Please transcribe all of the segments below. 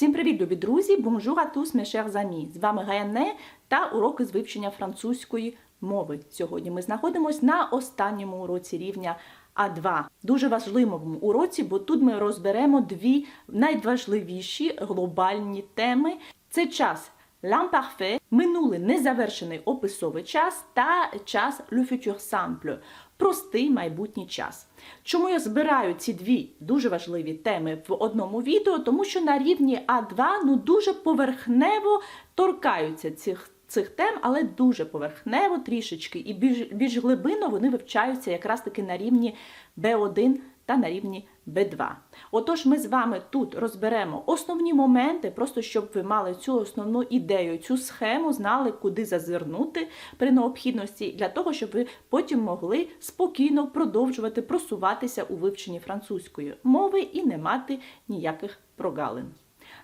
Всім привіт, любі друзі! Bonjour à tous, mes! З вами Гаяне та уроки з вивчення французької мови. Сьогодні ми знаходимося на останньому уроці рівня А2. Дуже важливому уроці, бо тут ми розберемо дві найважливіші глобальні теми. Це час l'imparfait, минулий незавершений описовий час та час le futur simple, простий майбутній час. Чому я збираю ці дві дуже важливі теми в одному відео? Тому що на рівні А2 ну дуже поверхнево торкаються цих. Цих тем, але дуже поверхнево трішечки, і більш, більш глибинно вони вивчаються якраз таки на рівні B1 та на рівні B2. Отож, ми з вами тут розберемо основні моменти, просто щоб ви мали цю основну ідею, цю схему, знали, куди зазирнути при необхідності, для того, щоб ви потім могли спокійно продовжувати просуватися у вивченні французької мови і не мати ніяких прогалин.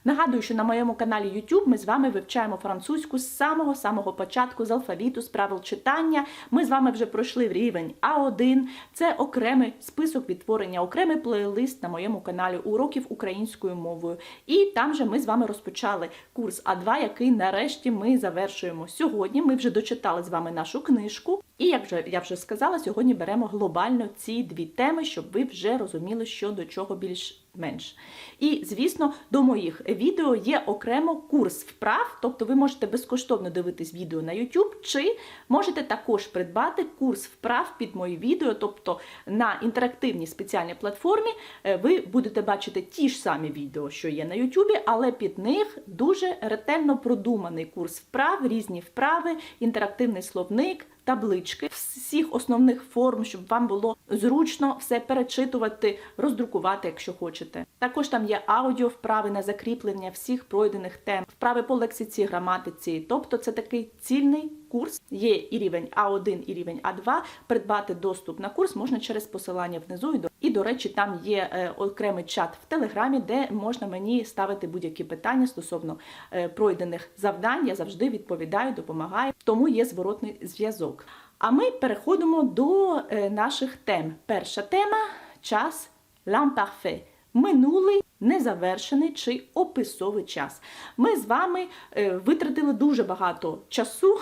Нагадую, що на моєму каналі YouTube ми з вами вивчаємо французьку з самого-самого початку, з алфавіту, з правил читання. Ми з вами вже пройшли в рівень А1. Це окремий список відтворення, окремий плейлист на моєму каналі уроків українською мовою. І там же ми з вами розпочали курс А2, який нарешті ми завершуємо сьогодні. Ми вже дочитали з вами нашу книжку. І як вже я вже сказала, сьогодні беремо глобально ці дві теми, щоб ви вже розуміли, що до чого більш менш. І, звісно, до моїх відео є окремо курс вправ, тобто ви можете безкоштовно дивитись відео на YouTube, чи можете також придбати курс вправ під мої відео, тобто на інтерактивній спеціальній платформі е, ви будете бачити ті ж самі відео, що є на YouTube, але під них дуже ретельно продуманий курс вправ, різні вправи, інтерактивний словник таблички всіх основних форм, щоб вам було зручно все перечитувати, роздрукувати, якщо хочете. Також там є аудіо вправи на закріплення всіх пройдених тем, вправи по лексиці, граматиці. Тобто це такий цільний курс. Є і рівень А1, і рівень А2. Придбати доступ на курс можна через посилання внизу. І до, речі, там є е, окремий чат в Телеграмі, де можна мені ставити будь-які питання стосовно е, пройдених завдань. Я завжди відповідаю, допомагаю. Тому є зворотний зв'язок. А ми переходимо до е, наших тем. Перша тема час l'imparfait. Минулий незавершений чи описовий час. Ми з вами е, витратили дуже багато часу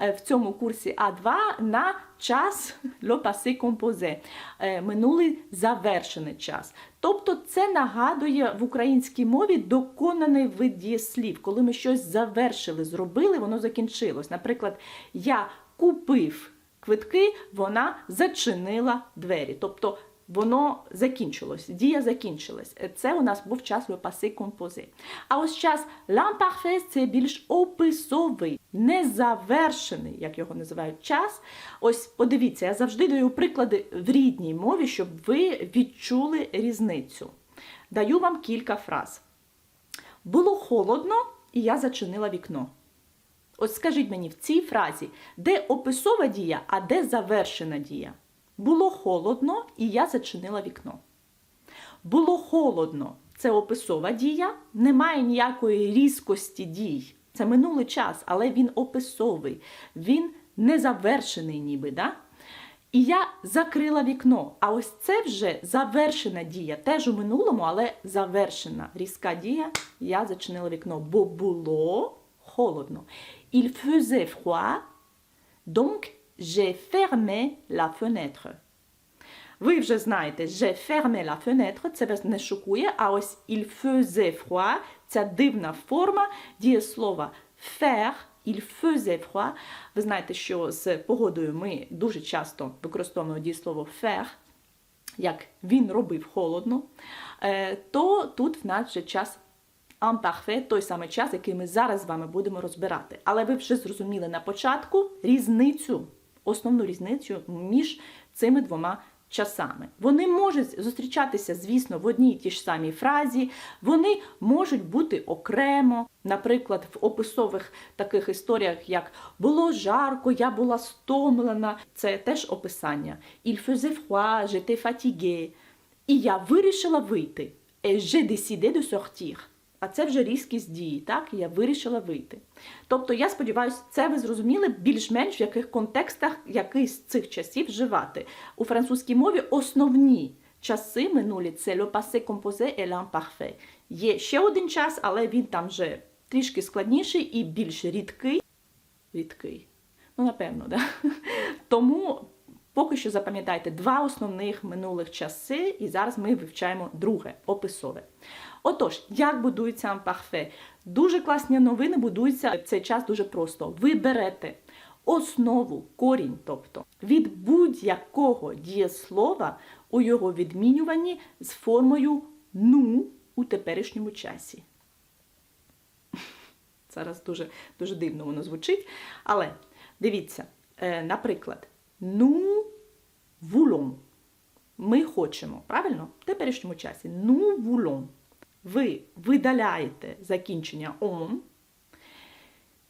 е, в цьому курсі А2 на час le passé е, минулий завершений час. Тобто це нагадує в українській мові доконаний вид дієслів, коли ми щось завершили, зробили, воно закінчилось. Наприклад, я купив квитки, вона зачинила двері. Тобто воно закінчилось, дія закінчилась. Це у нас був час passé composé. А ось час l'imparfait – це більш описовий, незавершений, як його називають, час. Ось подивіться, я завжди даю приклади в рідній мові, щоб ви відчули різницю. Даю вам кілька фраз. Було холодно, і я зачинила вікно. Ось скажіть мені в цій фразі, де описова дія, а де завершена дія? Було холодно, і я зачинила вікно. Було холодно це описова дія, немає ніякої різкості дій. Це минулий час, але він описовий, він незавершений ніби. Да? І я закрила вікно. А ось це вже завершена дія. Теж у минулому, але завершена різка дія. Я зачинила вікно, бо було холодно. Il faisait froid, donc j'ai fermé la fenêtre. Ви вже знаєте, j'ai fermé la fenêtre, це вас не шокує, а ось il faisait froid, ця дивна форма дієслова faire, il faisait froid. Ви знаєте, що з погодою ми дуже часто використовуємо дієслово faire, як він робив холодно, Е, то тут в нас вже час Imparfait – той самий час, який ми зараз з вами будемо розбирати. Але ви вже зрозуміли на початку різницю, основну різницю між цими двома часами. Вони можуть зустрічатися, звісно, в одній і тій ж самій фразі, вони можуть бути окремо, наприклад, в описових таких історіях, як було жарко, я була стомлена. Це теж описання. Il faisait froid, j'étais fatiguée. І я вирішила вийти. Et j'ai décidé de sortir. А це вже різкість дії, так? Я вирішила вийти. Тобто, я сподіваюся, це ви зрозуміли більш-менш в яких контекстах який з цих часів вживати. У французькій мові основні часи минулі це le passé composé et l'imparfait. Є ще один час, але він там вже трішки складніший і більш рідкий. Рідкий. Ну, напевно, да? Тому поки що запам'ятайте два основних минулих часи, і зараз ми вивчаємо друге описове. Отож, як будується ампарфе? Дуже класні новини будуються в цей час дуже просто. Ви берете основу, корінь, тобто від будь-якого дієслова у його відмінюванні з формою ну у теперішньому часі. Зараз дуже, дуже дивно воно звучить. Але дивіться, е, наприклад, ну voulons. Ми хочемо, правильно? В теперішньому часі. Ну voulons. Ви видаляєте закінчення on,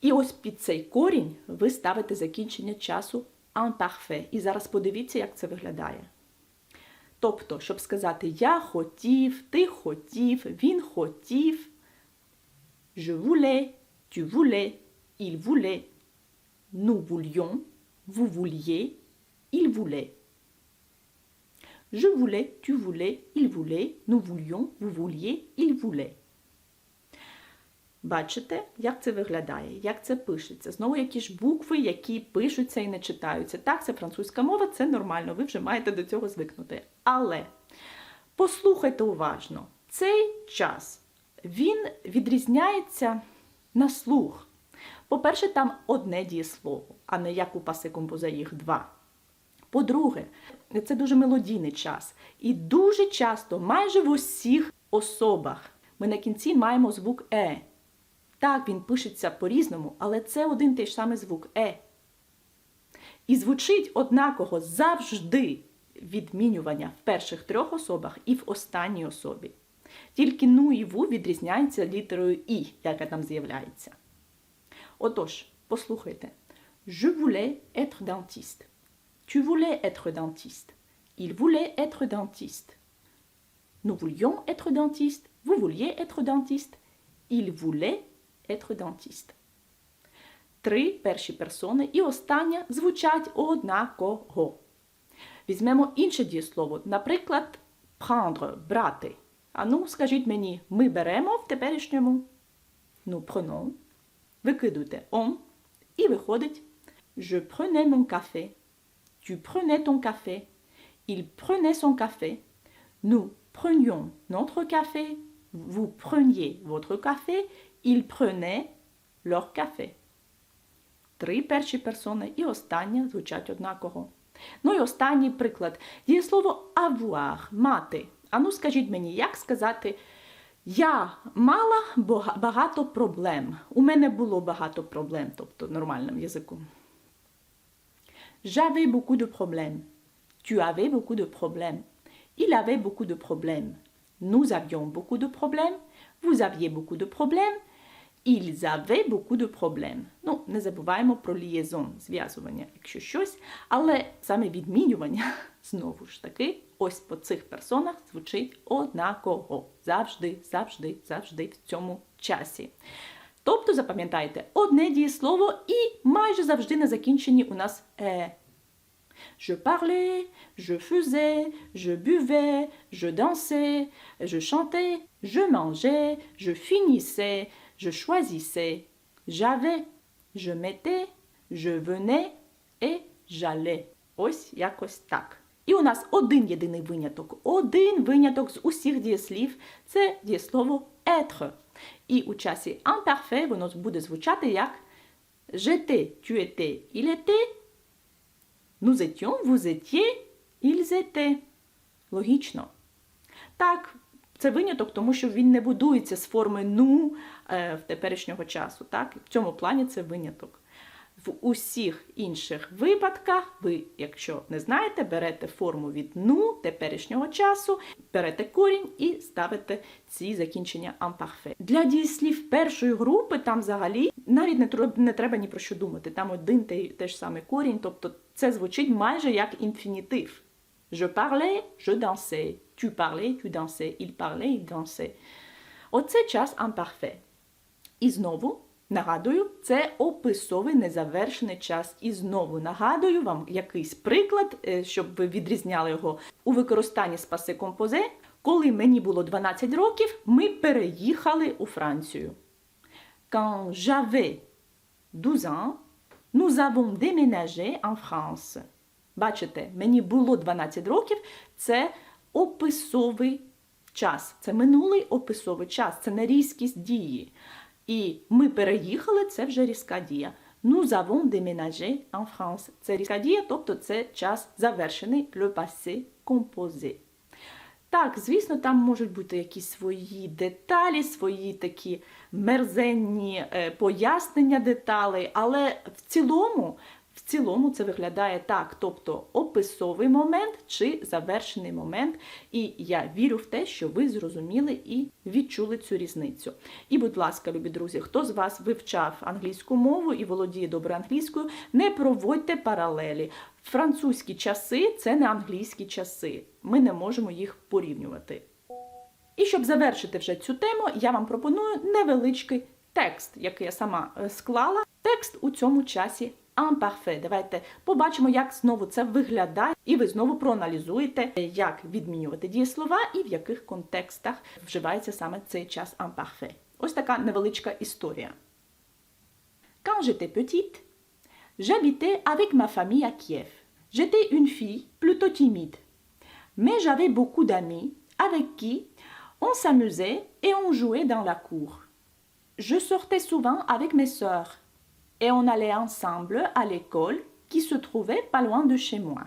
і ось під цей корінь ви ставите закінчення часу imparfait. І зараз подивіться, як це виглядає. Тобто, щоб сказати я хотів, ти хотів, він хотів, je voulais, tu voulais, il voulait, nous voulions, vous vouliez, il voulait. Je voulais, tu voulais, il voulait, nous voulions, vous vouliez, il voulait. Бачите, як це виглядає, як це пишеться. Знову якісь ж букви, які пишуться і не читаються. Так, це французька мова, це нормально, ви вже маєте до цього звикнути. Але послухайте уважно, цей час він відрізняється на слух. По-перше, там одне дієслово, а не як у пасе композа їх два. По-друге, це дуже мелодійний час. І дуже часто, майже в усіх особах, ми на кінці маємо звук Е. Так, він пишеться по-різному, але це один той ж самий звук Е. І звучить однаково завжди відмінювання в перших трьох особах і в останній особі. Тільки ну і ву відрізняється літерою І, яка там з'являється. Отож, послухайте. Je voulais être dentiste. Tu voulais être dentiste. Il voulait être dentiste. Nous voulions être dentiste. Vous vouliez être dentiste. Il voulait être dentiste. Три перші персони і остання звучать однаково. Візьмемо інше дієслово, наприклад, prendre, брати. А ну, скажіть мені, ми беремо в теперішньому. Ну, prenons. Викидуйте on і виходить Je prenais mon café. Tu prenais ton café. Il prenait son café. Nous prenions notre café. Vous preniez votre café. Ils prenaient leur café. Три перші персони і остання звучать однаково. Ну і останній приклад. Дієслово avoir – мати. А ну скажіть мені, як сказати я мала багато проблем. У мене було багато проблем, тобто нормальним язиком. J'avais beaucoup de problèmes. Tu avais beaucoup de problèmes. Il avait beaucoup de problèmes. Nous avions beaucoup de problèmes. Vous aviez beaucoup de problèmes. Ils avaient beaucoup de problèmes. Ну, не забуваємо про лієзон, зв'язування, якщо щось. Але саме відмінювання, знову ж таки, ось по цих персонах звучить однаково. Завжди, завжди, завжди в цьому часі. Тобто, запам'ятайте, одне дієслово і майже завжди на закінченні у нас е. Je parlais, je faisais, je buvais, je dansais, je chantais, je mangeais, je finissais, je choisissais, j'avais, je mettais, je venais et j'allais. Ось якось так. І у нас один єдиний виняток. Один виняток з усіх дієслів це дієслово être. І у часі imparfait воно буде звучати як j'étais, tu étais, il était, Nous étions, vous étiez, ils étaient. Логічно. Так, це виняток, тому що він не будується з форми ну в теперішнього часу. Так? В цьому плані це виняток. В усіх інших випадках ви, якщо не знаєте, берете форму від ну теперішнього часу, берете корінь і ставите ці закінчення ампарфе. Для дієслів першої групи там взагалі навіть не треба, не треба ні про що думати. Там один той, той ж самий корінь, тобто це звучить майже як інфінітив. Je parlais, je dansais. Tu parlais, tu dansais. Il parlait, il dansait. Оце час ампарфе. І знову нагадую, це описовий незавершений час. І знову нагадую вам якийсь приклад, е, щоб ви відрізняли його у використанні з пасе композе. Коли мені було 12 років, ми переїхали у Францію. Quand j'avais 12 ans, nous avons déménagé en France. Бачите, мені було 12 років. Це описовий час. Це минулий описовий час, це не різкість дії. І ми переїхали, це вже різка дія. Nous avons déménagé en France. Це різка дія, тобто це час завершений le passé composé. Так, звісно, там можуть бути якісь свої деталі, свої такі мерзенні е, пояснення деталей, але в цілому, в цілому це виглядає так, тобто описовий момент чи завершений момент. І я вірю в те, що ви зрозуміли і відчули цю різницю. І, будь ласка, любі друзі, хто з вас вивчав англійську мову і володіє добре англійською, не проводьте паралелі. Французькі часи це не англійські часи. Ми не можемо їх порівнювати. І щоб завершити вже цю тему, я вам пропоную невеличкий текст, який я сама е, склала. Текст у цьому часі imparfait. Давайте побачимо, як знову це виглядає, і ви знову проаналізуєте, як відмінювати дієслова і в яких контекстах вживається саме цей час imparfait. Ось така невеличка історія. Quand j'étais petite, j'habitais avec ma famille à Kiev. J'étais une fille plutôt timide, mais j'avais beaucoup d'amis avec qui on s'amusait et on jouait dans la cour. Je sortais souvent avec mes sœurs et on allait ensemble à l'école qui se trouvait pas loin de chez moi.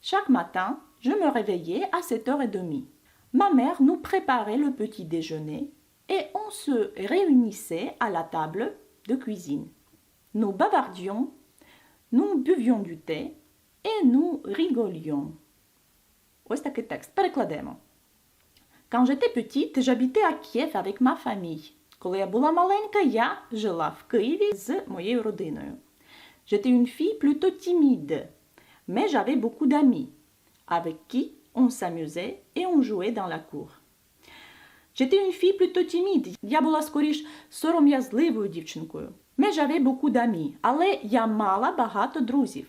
Chaque matin, je me réveillais à 7h30. Ma mère nous préparait le petit déjeuner et on se réunissait à la table de cuisine. Nous bavardions, nous buvions du thé et nous rigolions. Quand j'étais petite, j'habitais à Kiev avec ma famille. Коли я була маленька, я жила в Києві з моєю родиною. J'étais une fille plutôt timide, mais j'avais beaucoup d'amis, avec qui on s'amusait et on jouait dans la cour. J'étais une fille plutôt timide. Я була скоріш сором'язливою дівчинкою. Mais j'avais beaucoup d'amis, але я мала багато друзів.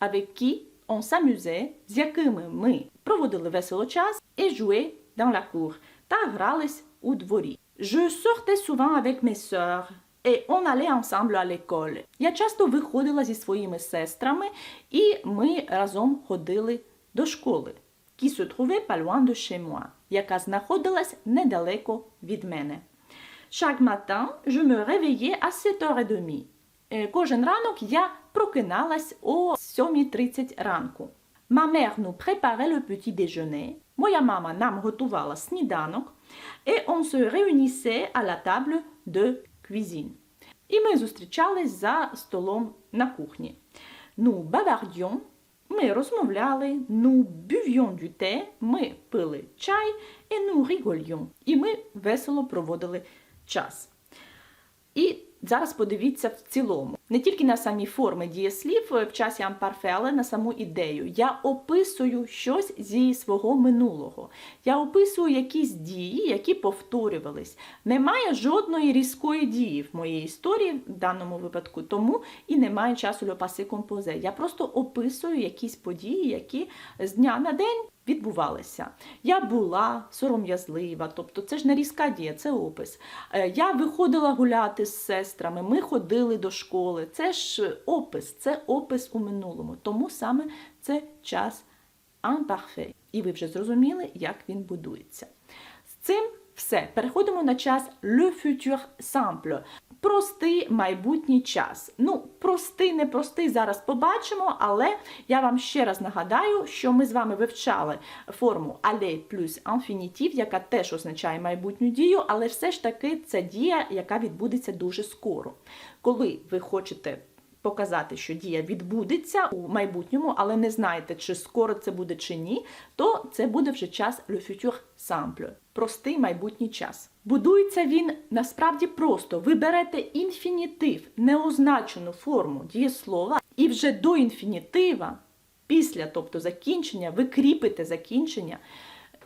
Avec qui on s'amusait, з якими ми проводили весело час, et jouait dans la cour, та грались у дворі. Je sortais souvent avec mes sœurs, et on allait ensemble à l'école. Я часто виходила зі своїми сестрами, і ми разом ходили до школи, qui se trouvait pas loin de chez moi, яка знаходилась недалеко від мене. Chaque matin, je me réveillais à 7h30. Е, Кожен ранок я прокиналась о 7.30 ранку. Ma mère nous préparait le petit déjeuner. Моя мама нам готувала сніданок. Et on se réunissait à la table de cuisine. І ми зустрічались за столом на кухні. Nous bavardions, ми розмовляли, nous buvions du thé, ми пили чай, et nous rigolions, і ми весело проводили час. І зараз подивіться в цілому. Не тільки на самі форми дієслів в часі ампарфе, але на саму ідею. Я описую щось зі свого минулого. Я описую якісь дії, які повторювались. Немає жодної різкої дії в моїй історії в даному випадку, тому і немає часу passé composé. Я просто описую якісь події, які з дня на день відбувалися. Я була сором'язлива, тобто це ж не різка дія, це опис. Е, Я виходила гуляти з сестрами, ми ходили до школи. Це ж опис, це опис у минулому. Тому саме це час imparfait. І ви вже зрозуміли, як він будується. З цим все. Переходимо на час le futur simple. Простий майбутній час. Ну, простий, непростий зараз побачимо, але я вам ще раз нагадаю, що ми з вами вивчали форму aller плюс infinitive, яка теж означає майбутню дію, але все ж таки це дія, яка відбудеться дуже скоро. Коли ви хочете показати, що дія відбудеться у майбутньому, але не знаєте, чи скоро це буде чи ні, то це буде вже час le futur simple, простий майбутній час. Будується він насправді просто. Ви берете інфінітив, неозначену форму дієслова, і вже до інфінітива, після, тобто закінчення, ви кріпите закінчення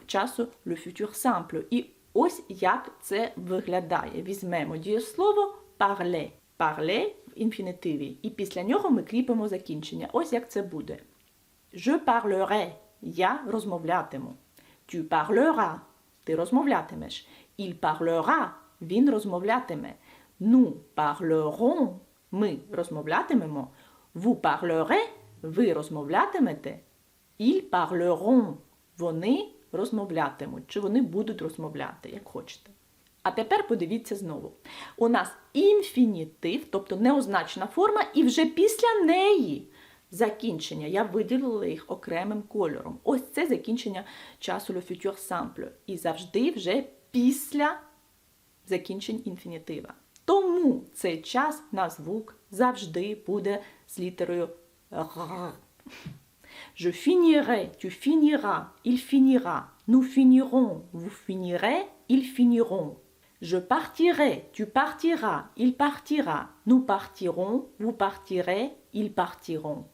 часу le futur simple. І ось як це виглядає. Візьмемо дієслово parler. Parler в інфінітиві. І після нього ми кріпимо закінчення. Ось як це буде. Je parlerai. Я розмовлятиму. Tu parleras. Ти розмовлятимеш. Il parlera. Він розмовлятиме. Nous parlerons. Ми розмовлятимемо. Vous parlerez. Ви розмовлятимете. Ils parleront. Вони розмовлятимуть. Чи вони будуть розмовляти, як хочете. А тепер подивіться знову. У нас інфінітив, тобто неозначена форма, і вже після неї закінчення. Я виділила їх окремим кольором. Ось це закінчення часу le futur simple. І завжди вже після закінчень інфінітива. Тому цей час на звук завжди буде з літерою Р. Je finirai, tu finiras, il finira, nous finirons, vous finirez, ils finiront. Je partirai, tu partiras, il partira, nous partirons, vous partirez, ils partiront.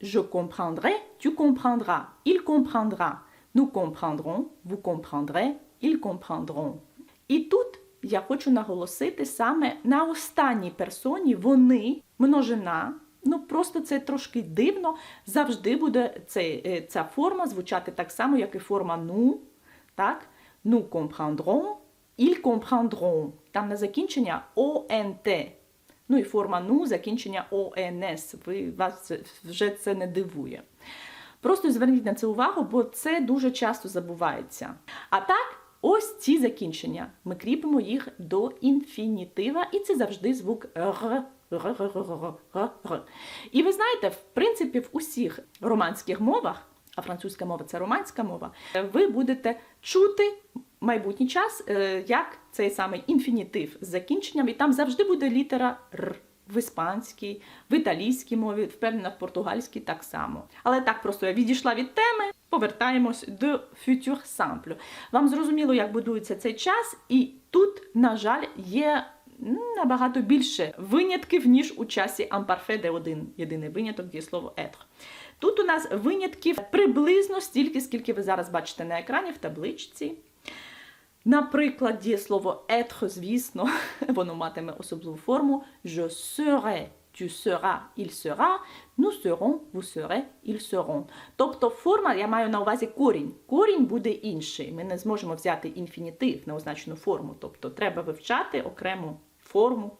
Je comprendrai, tu comprendras, il comprendra, nous comprendrons, vous comprendrez, ils comprendront. І тут я хочу наголосити саме на останній персоні вони, множина. Ну, просто це трошки дивно. Завжди буде е, ця форма звучати так само, як і форма ну. Так? Nous comprendrons, ils comprendront. Там на закінчення ОНТ. Ну і форма ну, закінчення ОНС. Ви, вас вже це не дивує. Просто зверніть на це увагу, бо це дуже часто забувається. А так, ось ці закінчення. Ми кріпимо їх до інфінітива, і це завжди звук р. І ви знаєте, в принципі, в усіх романських мовах, а французька мова це романська мова, ви будете чути майбутній час е, як цей самий інфінітив з закінченням, і там завжди буде літера р. В іспанській, в італійській мові, впевнена, в португальській так само. Але так просто я відійшла від теми, повертаємось до futur simple. Вам зрозуміло, як будується цей час, і тут, на жаль, є набагато більше винятків, ніж у часі amparfait, де один єдиний виняток дієслово être. Тут у нас винятків приблизно стільки, скільки ви зараз бачите на екрані в табличці. Наприклад, дієслово être, звісно, воно матиме особливу форму je serai, tu seras, il sera, nous serons, vous serez, ils seront. Тобто форма, я маю на увазі корінь. Корінь буде інший. Ми не зможемо взяти інфінітив на означену форму. Тобто треба вивчати окрему форму.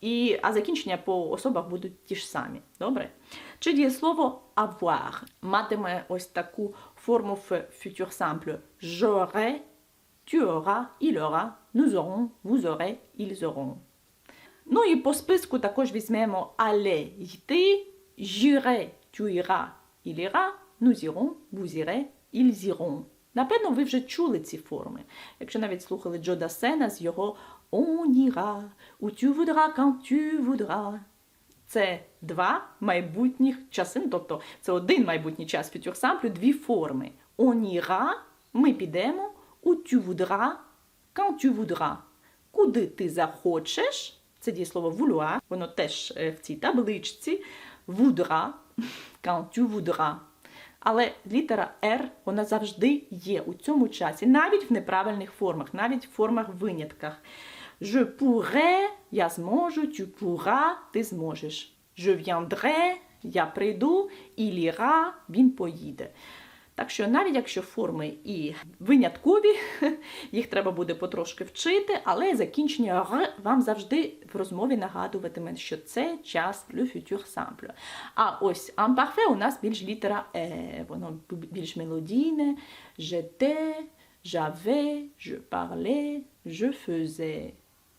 І, а закінчення по особах будуть ті ж самі. Добре? Чи дієслово avoir матиме ось таку форму в futur simple. J'aurai, tu auras, il aura, nous aurons, vous aurez, ils auront. Ну і по списку також візьмемо aller йти, j'irai, tu iras, il ira, nous irons, vous irez, ils iront. Напевно, ви вже чули ці форми. Якщо навіть слухали Джо Дасена з його On ira, où tu voudras, quand tu voudras. Це два майбутніх часи, ну, тобто це один майбутній час futur дві форми. On ira, ми підемо, où tu voudras, quand tu voudras. Куди ти захочеш, це дієслово vouloir, воно теж е, в цій табличці, voudra, quand tu voudras. Але літера R, вона завжди є у цьому часі, навіть в неправильних формах, навіть в формах винятках. Je pourrais, я зможу, tu pourras, ти зможеш. Je viendrai, я прийду, il ira, він поїде. Так що навіть якщо форми і виняткові, їх треба буде потрошки вчити, але закінчення «р» вам завжди в розмові нагадуватиме, що це час le futur simple. А ось imparfait у нас більш літера «е», воно більш мелодійне. J'étais, j'avais, je parlais, je faisais.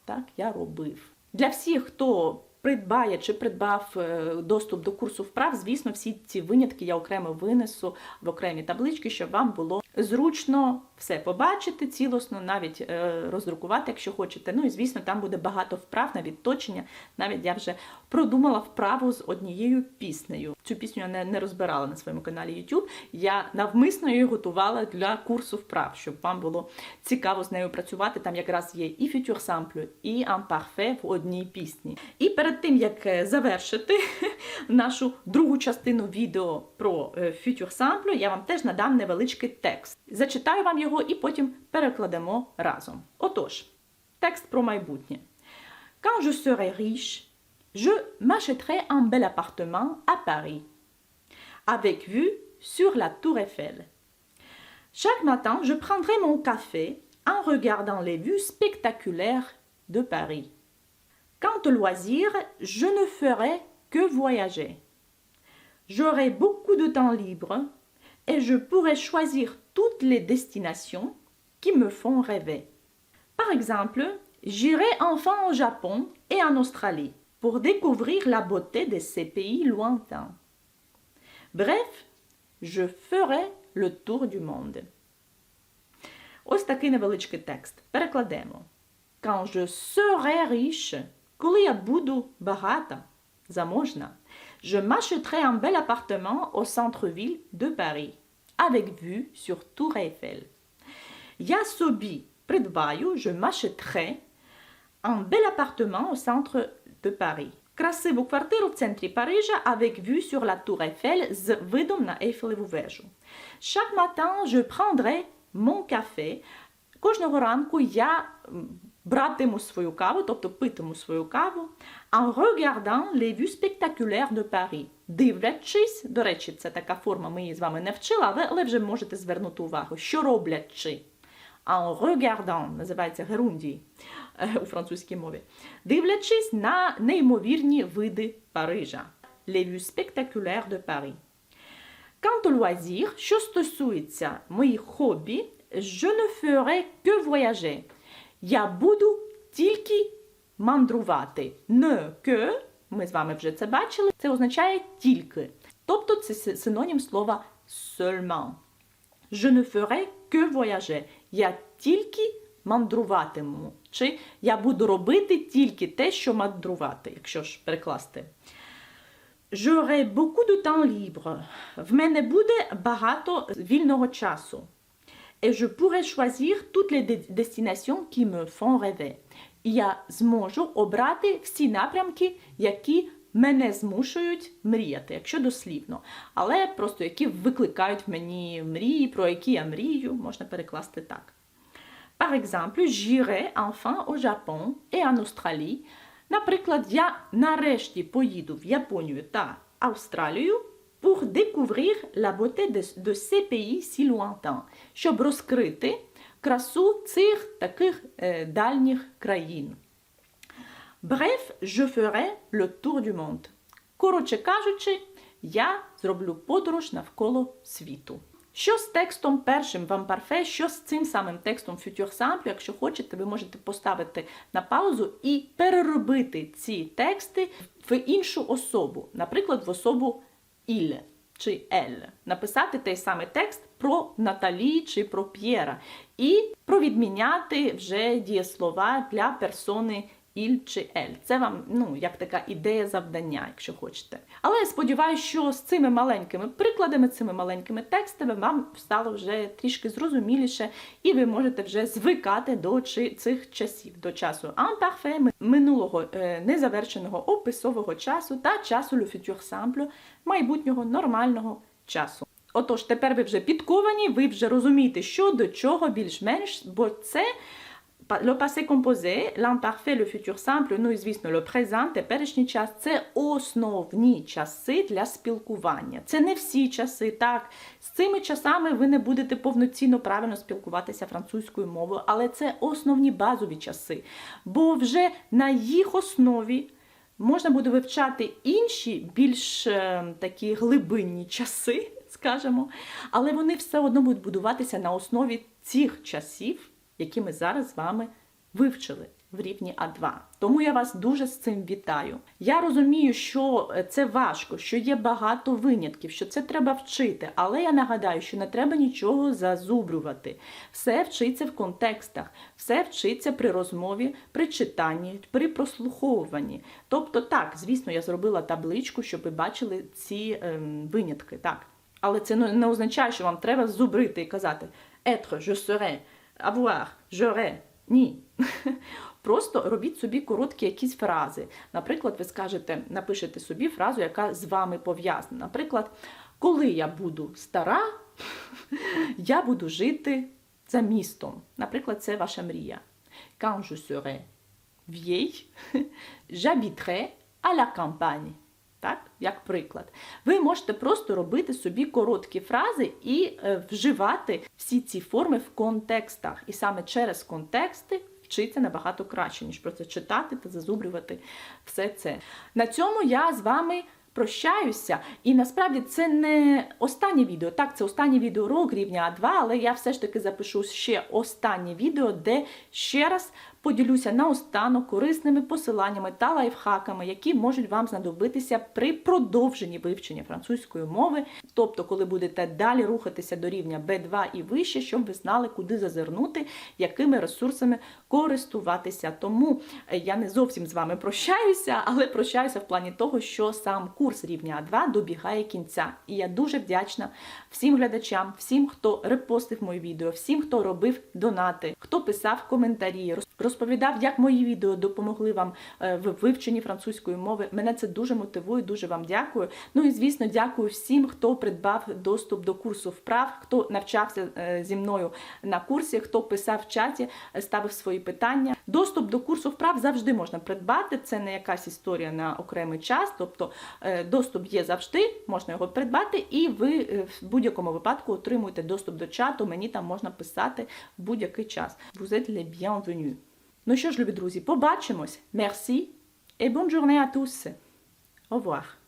Так, я робив. Для всіх, хто придбає чи придбав е, доступ до курсу вправ, звісно, всі ці винятки я окремо винесу в окремі таблички, щоб вам було зручно все побачити цілосно, навіть е, роздрукувати, якщо хочете. Ну і звісно, там буде багато вправ на відточення. Навіть я вже продумала вправу з однією піснею. Цю пісню я не, не розбирала на своєму каналі YouTube. Я навмисно її готувала для курсу вправ, щоб вам було цікаво з нею працювати. Там якраз є і futur simple, і imparfait в одній пісні. І перед тим як е, завершити нашу другу частину відео про е, futur simple, я вам теж надам невеличкий текст. Зачитаю вам його і потім перекладемо разом. Отож, текст про майбутнє. Quand je serai riche, je m'achèterai un bel appartement à Paris, avec vue sur la Tour Eiffel. Chaque matin, je prendrai mon café en regardant les vues spectaculaires de Paris. Quant au loisir, je ne ferai que voyager. J'aurai beaucoup de temps libre et je pourrai choisir toutes les destinations qui me font rêver. Par exemple, j'irai enfin au Japon et en Australie pour découvrir la beauté de ces pays lointains. Bref, je ferai le tour du monde. Ось такий невеличкий текст. Перекладемо. Quand je serai riche, коли я буду багата, заможна, je m'achèterai un bel appartement au centre-ville de Paris, avec vue sur Tour Eiffel. Я собі придбаю, je m'achèterai un bel appartement au centre de Paris. Красиву квартиру в центрі Парижа avec vue sur la Tour Eiffel з видом на Ейфелеву вежу. Chaque matin, je prendrai mon café. Кожного ранку я братиму свою каву, тобто питиму свою каву, en regardant les vues spectaculaires de Paris. Дивлячись, до речі, це така форма, ми її з вами не вчили, але, але вже можете звернути увагу, що роблячи. En regardant, називається герундій у французькій мові. Дивлячись на неймовірні види Парижа. Les vues spectaculaires de Paris. Quant au loisir, що стосується моїх хобі, je ne ferai que voyager. Я буду тільки мандрувати. Не que, ми з вами вже це бачили, це означає тільки. Тобто це синонім слова seulement. Je ne ferai que voyager. Я тільки мандруватиму. Чи я буду робити тільки те, що мандрувати, якщо ж перекласти. J'aurai beaucoup de temps libre. В мене буде багато вільного часу. Et je pourrai choisir toutes les destinations qui me font rêver. І я зможу обрати всі напрямки, які мене змушують мріяти, якщо дослівно. Але просто які викликають в мені мрії, про які я мрію, можна перекласти так. Par exemple, j'irai enfin au Japon et en Australie. Наприклад, я нарешті поїду в Японію та Австралію pour découvrir la beauté de, de ces pays si lointains, щоб розкрити красу цих таких е, дальніх країн. Bref, je ferai le tour du monde. Коротше кажучи, я зроблю подорож навколо світу. Що з текстом першим вам парфе, що з цим самим текстом Future Simple, якщо хочете, ви можете поставити на паузу і переробити ці тексти в іншу особу, наприклад, в особу «il» чи «elle». Написати той самий текст про Наталі чи про П'єра. І провідміняти вже дієслова для персони іль чи ель. Це вам, ну, як така ідея завдання, якщо хочете. Але я сподіваюся, що з цими маленькими прикладами, цими маленькими текстами вам стало вже трішки зрозуміліше, і ви можете вже звикати до цих часів, до часу imparfait, минулого е, незавершеного описового часу та часу le майбутнього нормального часу. Отож, тепер ви вже підковані, ви вже розумієте, що до чого більш-менш, бо це le passé composé, l'imparfait, le futur simple, ну і звісно, le présent, теперішній час це основні часи для спілкування. Це не всі часи. Так, з цими часами ви не будете повноцінно правильно спілкуватися французькою мовою, але це основні базові часи. Бо вже на їх основі. Можна буде вивчати інші більш е, такі глибинні часи, скажімо, але вони все одно будуть будуватися на основі цих часів, які ми зараз з вами вивчили в рівні А2. Тому я вас дуже з цим вітаю. Я розумію, що це важко, що є багато винятків, що це треба вчити, але я нагадаю, що не треба нічого зазубрювати. Все вчиться в контекстах, все вчиться при розмові, при читанні, при прослуховуванні. Тобто, так, звісно, я зробила табличку, щоб ви бачили ці ем, винятки. так. Але це не означає, що вам треба зубрити і казати être, je serai avoir, j'aurai. Ні. Просто робіть собі короткі якісь фрази. Наприклад, ви скажете, напишете собі фразу, яка з вами пов'язана. Наприклад, коли я буду стара, я буду жити за містом. Наприклад, це ваша мрія. Quand je serai vieille, j'habiterai à la campagne. Так, як приклад, ви можете просто робити собі короткі фрази і е, вживати всі ці форми в контекстах. І саме через контексти вчиться набагато краще, ніж просто читати та зазубрювати все це. На цьому я з вами. Прощаюся, і насправді це не останнє відео. Так, це останнє відео урок рівня А2, але я все ж таки запишу ще останнє відео, де ще раз поділюся наостанок корисними посиланнями та лайфхаками, які можуть вам знадобитися при продовженні вивчення французької мови, тобто, коли будете далі рухатися до рівня B2 і вище, щоб ви знали, куди зазирнути, якими ресурсами користуватися. Тому е, я не зовсім з вами прощаюся, але прощаюся в плані того, що сам курс рівня А2 добігає кінця. І я дуже вдячна всім глядачам, всім, хто репостив мої відео, всім, хто робив донати, хто писав коментарі, розповідав, як мої відео допомогли вам е, в вивченні французької мови. Мене це дуже мотивує, дуже вам дякую. Ну і звісно, дякую всім, хто придбав доступ до курсу вправ, хто навчався е, зі мною на курсі, хто писав в чаті, е, ставив свої питання. Доступ до курсу вправ завжди можна придбати. Це не якась історія на окремий час, тобто доступ є завжди, можна його придбати, і ви в будь-якому випадку отримуєте доступ до чату. Мені там можна писати в будь-який час. Vous êtes les bienvenus. Ну що ж, любі друзі, побачимось. Merci et bonne journée à tous. Au revoir.